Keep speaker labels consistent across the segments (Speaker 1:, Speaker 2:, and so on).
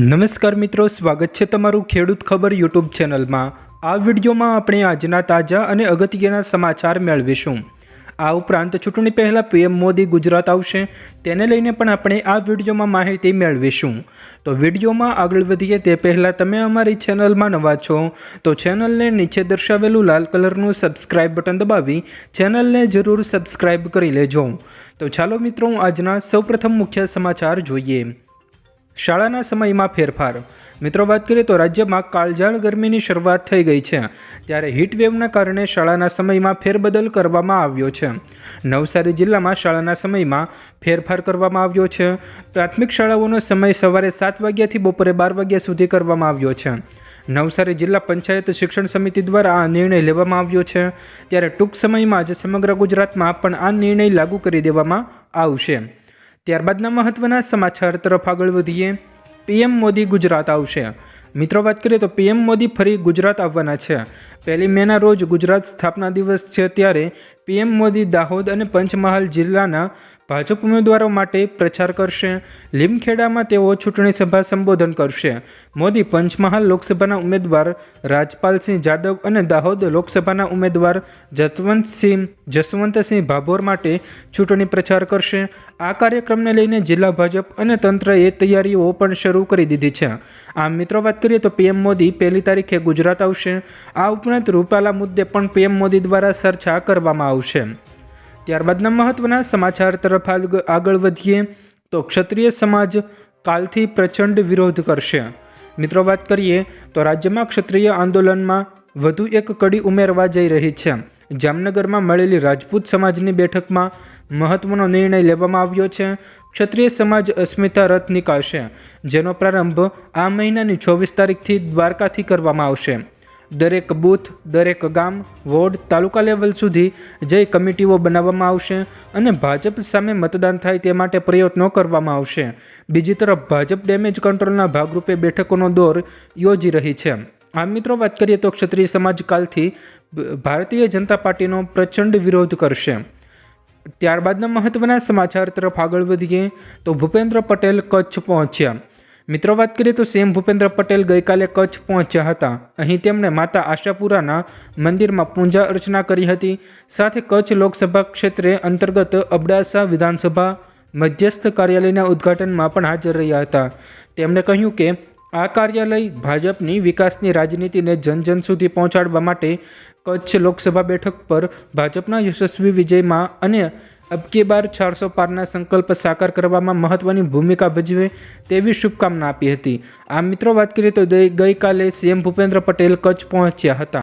Speaker 1: નમસ્કાર મિત્રો, સ્વાગત છે તમારું ખેડૂત ખબર યુટ્યુબ ચેનલમાં. આ વિડીયોમાં આપણે આજના તાજા અને અગત્યના સમાચાર મેળવીશું. આ ઉપરાંત ચૂંટણી પહેલાં પીએમ મોદી ગુજરાત આવશે, તેને લઈને પણ આપણે આ વિડીયોમાં માહિતી મેળવીશું. તો વિડીયોમાં આગળ વધીએ તે પહેલાં તમે અમારી ચેનલમાં નવા છો, તો ચેનલને નીચે દર્શાવેલું લાલ કલરનું સબસ્ક્રાઇબ બટન દબાવી ચેનલને જરૂર સબસ્ક્રાઇબ કરી લેજો. તો ચાલો મિત્રો આજના સૌપ્રથમ મુખ્ય સમાચાર જોઈએ. શાળાના સમયમાં ફેરફાર. મિત્રો, વાત કરીએ તો રાજ્યમાં કાળઝાળ ગરમીની શરૂઆત થઈ ગઈ છે, ત્યારે હીટવેવના કારણે શાળાના સમયમાં ફેરબદલ કરવામાં આવ્યો છે. નવસારી જિલ્લામાં શાળાના સમયમાં ફેરફાર કરવામાં આવ્યો છે. પ્રાથમિક શાળાઓનો સમય સવારે સાત વાગ્યાથી બપોરે બાર વાગ્યા સુધી કરવામાં આવ્યો છે. નવસારી જિલ્લા પંચાયત શિક્ષણ સમિતિ દ્વારા આ નિર્ણય લેવામાં આવ્યો છે, ત્યારે ટૂંક સમયમાં જ સમગ્ર ગુજરાતમાં પણ આ નિર્ણય લાગુ કરી દેવામાં આવશે. ત્યારબાદના મહત્વના સમાચાર તરફ આગળ વધીએ. પીએમ મોદી ગુજરાત આવશે. મિત્રો, વાત કરીએ તો પીએમ મોદી ફરી ગુજરાત આવવાના છે. પહેલી મેના રોજ ગુજરાત સ્થાપના દિવસ છે ત્યારે પીએમ મોદી દાહોદ અને પંચમહાલ જિલ્લાના ભાજપ ઉમેદવારો માટે પ્રચાર કરશે. લીમખેડામાં તેઓ ચૂંટણી સભા સંબોધન કરશે. મોદી પંચમહાલ લોકસભાના ઉમેદવાર રાજપાલસિંહ જાદવ અને દાહોદ લોકસભાના ઉમેદવાર જસવંતસિંહ જસવંતસિંહ ભાભોર માટે ચૂંટણી પ્રચાર કરશે. આ કાર્યક્રમને લઈને જિલ્લા ભાજપ અને તંત્રએ તૈયારીઓ પણ શરૂ કરી દીધી છે. આમ મિત્રો, વાત કરીએ તો પીએમ મોદી પહેલી તારીખે ગુજરાત આવશે. આ ઉપરાંત રૂપાલા મુદ્દે પણ પીએમ મોદી દ્વારા ચર્ચા કરવામાં આવશે. ત્યારબાદના મહત્વના સમાચાર તરફ આગ- આગળ વધીએ તો ક્ષત્રિય સમાજ કાલથી પ્રચંડ વિરોધ કરશે. મિત્રો, વાત કરીએ તો રાજ્યમાં ક્ષત્રિય આંદોલનમાં વધુ એક કડી ઉમેરવા જઈ રહી છે. જામનગરમાં મળેલી રાજપૂત સમાજની બેઠકમાં મહત્વનો નિર્ણય લેવામાં આવ્યો છે. ક્ષત્રિય સમાજ અસ્મિતા રથ નીકાળશે, જેનો પ્રારંભ આ મહિનાની ચોવીસ તારીખથી દ્વારકાથી કરવામાં આવશે. દરેક બૂથ, દરેક ગામ, વોર્ડ, તાલુકા લેવલ સુધી જઈ કમિટીઓ બનાવવામાં આવશે અને ભાજપ સામે મતદાન થાય તે માટે પ્રયત્નો કરવામાં આવશે. બીજી તરફ ભાજપ ડેમેજ કંટ્રોલના ભાગરૂપે બેઠકોનો દોર યોજી રહી છે. આ મિત્રો, વાત કરીએ તો ક્ષત્રિય સમાજ કાલથી ભારતીય જનતા પાર્ટીનો પ્રચંડ વિરોધ કરશે. ત્યારબાદના મહત્વના સમાચાર તરફ આગળ વધીએ તો ભૂપેન્દ્ર પટેલ કચ્છ પહોંચ્યા. મિત્રો, વાત કરીએ તો સીએમ ભૂપેન્દ્ર પટેલ ગઈકાલે કચ્છ પહોંચ્યા હતા. અહીં તેમણે માતા આશાપુરાના મંદિરમાં પૂજા અર્ચના કરી હતી. સાથે કચ્છ લોકસભા ક્ષેત્રે અંતર્ગત અબડાસા વિધાનસભા મધ્યસ્થ કાર્યાલયના ઉદ્ઘાટનમાં પણ હાજર રહ્યા હતા. તેમણે કહ્યું કે આ કાર્યાલય ભાજપની વિકાસની રાજનીતિને જન જન સુધી પહોંચાડવા માટે કચ્છ લોકસભા બેઠક પર ભાજપના યશસ્વી વિજયમાં અને અબકી બાર ચારસો પારના સંકલ્પ સાકાર કરવામાં મહત્વની ભૂમિકા ભજવે તેવી શુભકામના આપી હતી. આ મિત્રો વાત કરીએ તો ગઈ- ગઈકાલે સીએમ ભૂપેન્દ્ર પટેલ કચ્છ પહોંચ્યા હતા.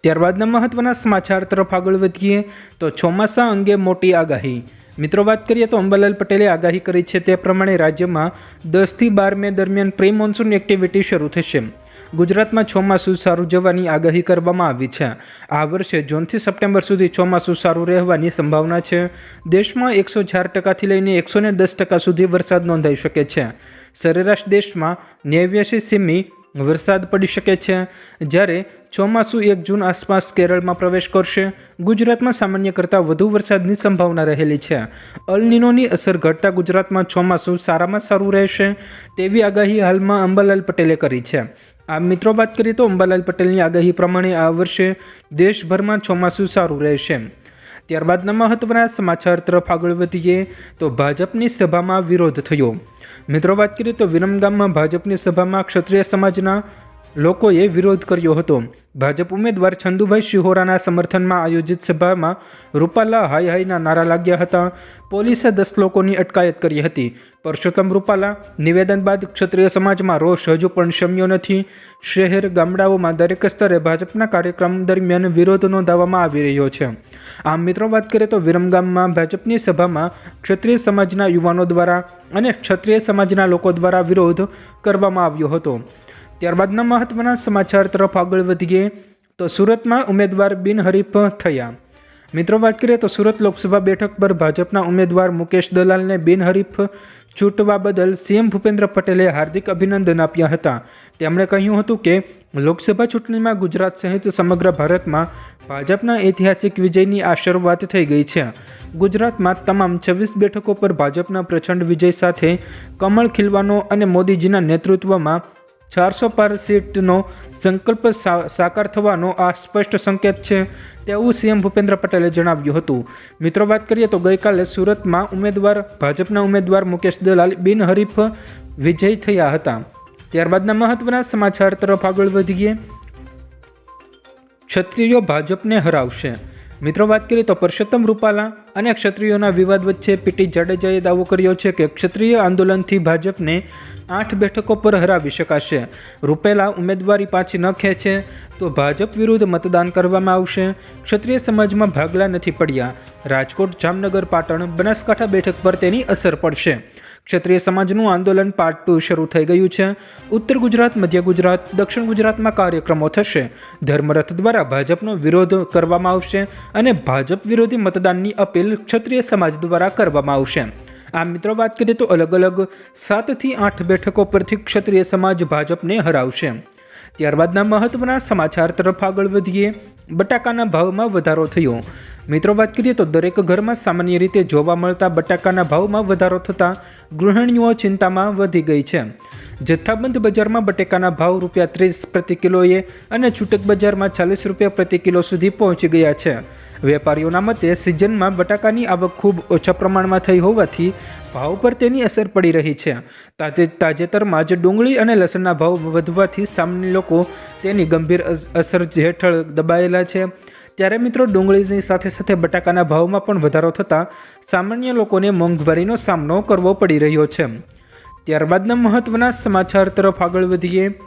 Speaker 1: ત્યારબાદના મહત્વના સમાચાર તરફ આગળ વધીએ તો ચોમાસા અંગે મોટી આગાહી. મિત્રો, વાત કરીએ તો અંબાલાલ પટેલે આગાહી કરી છે તે પ્રમાણે રાજ્યમાં દસથી બાર મે દરમિયાન પ્રી મોન્સૂન એક્ટિવિટી શરૂ થશે. ગુજરાતમાં ચોમાસું સારું જવાની આગાહી કરવામાં આવી છે. આ વર્ષે જૂનથી સપ્ટેમ્બર સુધી ચોમાસું સારું રહેવાની સંભાવના છે. દેશમાં એકસો ચાર ટકાથી લઈને એકસો દસ ટકા સુધી વરસાદ નોંધાઈ શકે છે. સરેરાશ દેશમાં નેવ્યાસી સેમી વરસાદ પડી શકે છે. જ્યારે ચોમાસું એક જૂન આસપાસ કેરળમાં પ્રવેશ કરશે, ગુજરાતમાં સામાન્ય કરતાં વધુ વરસાદની સંભાવના રહેલી છે. અલનીનોની અસર ઘટતા ગુજરાતમાં ચોમાસું સારામાં સારું રહેશે તેવી આગાહી હાલમાં અંબાલાલ પટેલે કરી છે. આ મિત્રો, વાત કરીએ તો અંબાલાલ પટેલની આગાહી પ્રમાણે આ વર્ષે દેશભરમાં ચોમાસું સારું રહેશે. ત્યારબાદના મહત્વના સમાચાર તરફ આગળ વધીએ, તો ભાજપની સભામાં વિરોધ થયો. મિત્રો, વાત કરીએ તો વિરમગામમાં ભાજપની સભામાં ક્ષત્રિય સમાજના લોકોએ વિરોધ કર્યો હતો. ભાજપ ઉમેદવાર છંદુભાઈ શિહોરાના સમર્થનમાં આયોજિત સભામાં રૂપાલા હાય હાયના નારા લાગ્યા હતા. પોલીસે દસ લોકોની અટકાયત કરી હતી. પરસોત્તમ રૂપાલા, નિવેદન બાદ ક્ષત્રિય સમાજમાં રોષ હજુ પણ શમ્યો નથી. શહેર ગામડાઓમાં દરેક સ્તરે ભાજપના કાર્યક્રમ દરમિયાન વિરોધ નોંધાવવામાં આવી રહ્યો છે. આમ મિત્રો, વાત કરીએ તો વિરમગામમાં ભાજપની સભામાં ક્ષત્રિય સમાજના યુવાનો દ્વારા અને ક્ષત્રિય સમાજના લોકો દ્વારા વિરોધ કરવામાં આવ્યો હતો. ત્યારબાદના મહત્વના સમાચાર તરફ આગળ વધીએ, તો સુરતમાં ઉમેદવાર બિનહરીફ થયા. મિત્રો, વાત કરીએ તો સુરત લોકસભા બેઠક પર ભાજપના ઉમેદવાર મુકેશ દલાલને બિનહરીફ ચૂંટવા બદલ સીએમ ભૂપેન્દ્ર પટેલે હાર્દિક અભિનંદન આપ્યા હતા. તેમણે કહ્યું હતું કે, લોકસભા ચૂંટણીમાં ગુજરાત સહિત સમગ્ર ભારતમાં ભાજપના ઐતિહાસિક વિજયની આ શરૂઆત થઈ ગઈ છે. ગુજરાતમાં તમામ છવ્વીસ બેઠકો પર ભાજપના પ્રચંડ વિજય સાથે કમળ ખીલવાનો અને મોદીજીના નેતૃત્વમાં ચારસો પાર સીટનો સંકલ્પ સાકાર થવાનો આ સ્પષ્ટ સંકેત છે, તેવું સીએમ ભૂપેન્દ્ર પટેલે જણાવ્યું હતું. મિત્રો, વાત કરીએ તો ગઈકાલે સુરતમાં ઉમેદવાર, ભાજપના ઉમેદવાર મુકેશ દલાલ બિનહરીફ વિજય થયા હતા. ત્યારબાદના મહત્વના સમાચાર તરફ આગળ વધીએ. ક્ષત્રિયો ભાજપને હરાવશે. મિત્રો, વાત કરીએ તો પરસોત્તમ રૂપાલા અને ક્ષત્રિયોના વિવાદ વચ્ચે પીટી જાડેજાએ દાવો કર્યો છે કે ક્ષત્રિય આંદોલનથી ભાજપને આઠ બેઠકો પર હરાવી શકાશે. રૂપેલા ઉમેદવારી પાછી ન ખેંચે તો ભાજપ વિરુદ્ધ મતદાન કરવામાં આવશે. ક્ષત્રિય સમાજમાં ભાગલા નથી પડ્યા. રાજકોટ, જામનગર, પાટણ, બનાસકાંઠા બેઠક પર તેની અસર પડશે. ક્ષત્રિય સમાજનું આંદોલન પાર્ટ ટુ શરૂ થઈ ગયું છે. ઉત્તર ગુજરાત, મધ્ય ગુજરાત, દક્ષિણ ગુજરાતમાં કાર્યક્રમો થશે. ધર્મરથ દ્વારા ભાજપનો વિરોધ કરવામાં આવશે અને ભાજપ વિરોધી મતદાનની અપીલ ક્ષત્રિય સમાજ દ્વારા કરવામાં આવશે. આ મિત્રો, વાત કરીએ તો અલગ અલગ સાતથી આઠ બેઠકો પરથી ક્ષત્રિય સમાજ ભાજપને હરાવશે. ત્યારબાદના મહત્વના સમાચાર તરફ આગળ વધીએ. બટાકાના ભાવમાં વધારો થયો. મિત્રો, વાત કરીએ તો દરેક ઘરમાં સામાન્ય રીતે જોવા મળતા બટાકાના ભાવમાં વધારો થતાં ગૃહિણીઓ ચિંતામાં વધી ગઈ છે. જથ્થાબંધ બજારમાં બટેકાના ભાવ રૂપિયા ત્રીસ પ્રતિ કિલોએ અને છૂટક બજારમાં ચાલીસ રૂપિયા પ્રતિ કિલો સુધી પહોંચી ગયા છે. વેપારીઓના મતે સિઝનમાં બટાકાની આવક ખૂબ ઓછા પ્રમાણમાં થઈ હોવાથી ભાવ પર તેની અસર પડી રહી છે. તાજે તાજેતરમાં જ ડુંગળી અને લસણના ભાવ વધવાથી સામાન્ય લોકો તેની ગંભીર અસ- અસર હેઠળ દબાયેલા છે. ત્યારે મિત્રો ડુંગળીની સાથે સાથે બટાકાના ભાવમાં પણ વધારો થતાં સામાન્ય લોકોને મોંઘવારીનો સામનો કરવો પડી રહ્યો છે. ત્યારબાદના મહત્વના સમાચાર તરફ આગળ વધીએ.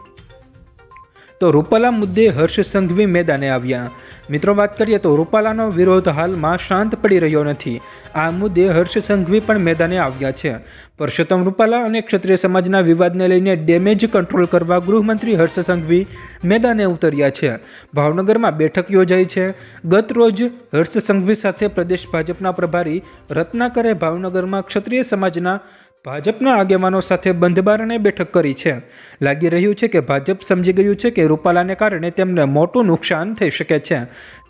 Speaker 1: તો રૂપાલા મુદ્દે હર્ષ સંઘવી મેદાને આવ્યા. મિત્રો, વાત કરીએ તો રૂપાલાનો વિરોધ હાલમાં શાંત પડી રહ્યો નથી. આ મુદ્દે હર્ષ સંઘવી પણ મેદાને આવ્યા છે. પરસોત્તમ રૂપાલા અને ક્ષત્રિય સમાજના વિવાદને લઈને ડેમેજ કંટ્રોલ કરવા ગૃહમંત્રી હર્ષ સંઘવી મેદાને ઉતર્યા છે. ભાવનગરમાં બેઠક યોજાઈ છે. ગત રોજ હર્ષ સંઘવી સાથે પ્રદેશ ભાજપના પ્રભારી રત્નાકરે ભાવનગરમાં ક્ષત્રિય સમાજના ભાજપના આગેવાનો સાથે બંધબારણે બેઠક કરી છે. લાગી રહ્યું છે કે ભાજપ સમજી ગયું છે કે રૂપાલાને કારણે તેમને મોટું નુકસાન થઈ શકે છે.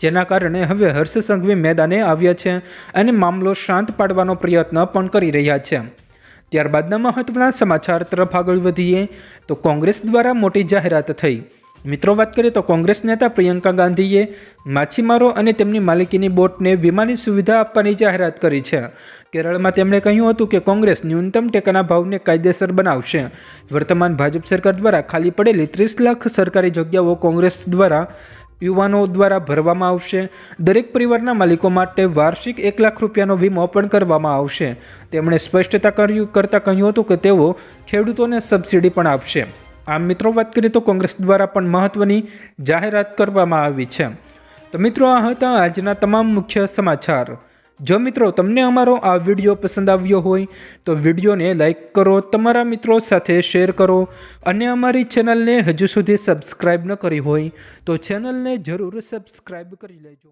Speaker 1: જેના કારણે હવે હર્ષ સંઘવી મેદાને આવ્યા છે અને મામલો શાંત પાડવાનો પ્રયત્ન પણ કરી રહ્યા છે. ત્યારબાદના મહત્વના સમાચાર તરફ આગળ વધીએ તો કોંગ્રેસ દ્વારા મોટી જાહેરાત થઈ. મિત્રો, વાત કરીએ તો કોંગ્રેસ નેતા પ્રિયંકા ગાંધીએ માછીમારો અને તેમની માલિકીની બોટને વીમાની સુવિધા આપવાની જાહેરાત કરી છે. કેરળમાં તેમણે કહ્યું હતું કે કોંગ્રેસ ન્યૂનતમ ટેકાના ભાવને કાયદેસર બનાવશે. વર્તમાન ભાજપ સરકાર દ્વારા ખાલી પડેલી ત્રીસ લાખ સરકારી જગ્યાઓ કોંગ્રેસ દ્વારા યુવાનો દ્વારા ભરવામાં આવશે. દરેક પરિવારના માલિકો માટે વાર્ષિક એક લાખ રૂપિયાનો વીમો પણ કરવામાં આવશે. તેમણે સ્પષ્ટતા કર્યું કરતાં કહ્યું હતું કે તેઓ ખેડૂતોને સબસિડી પણ આપશે. આમ મિત્રો વાત કરીએ તો કોંગ્રેસ દ્વારા પણ મહત્વની જાહેરાત કરવામાં આવી છે. તો મિત્રો, આ હતા આજના તમામ મુખ્ય સમાચાર. જો મિત્રો તમને અમારો આ વીડિયો પસંદ આવ્યો હોય, તો વિડીયોને લાઇક કરો, તમારા મિત્રો સાથે શેર કરો અને અમારી ચેનલને હજુ સુધી સબસ્ક્રાઈબ ન કરી હોય, તો ચેનલને જરૂર સબસ્ક્રાઈબ કરી લેજો.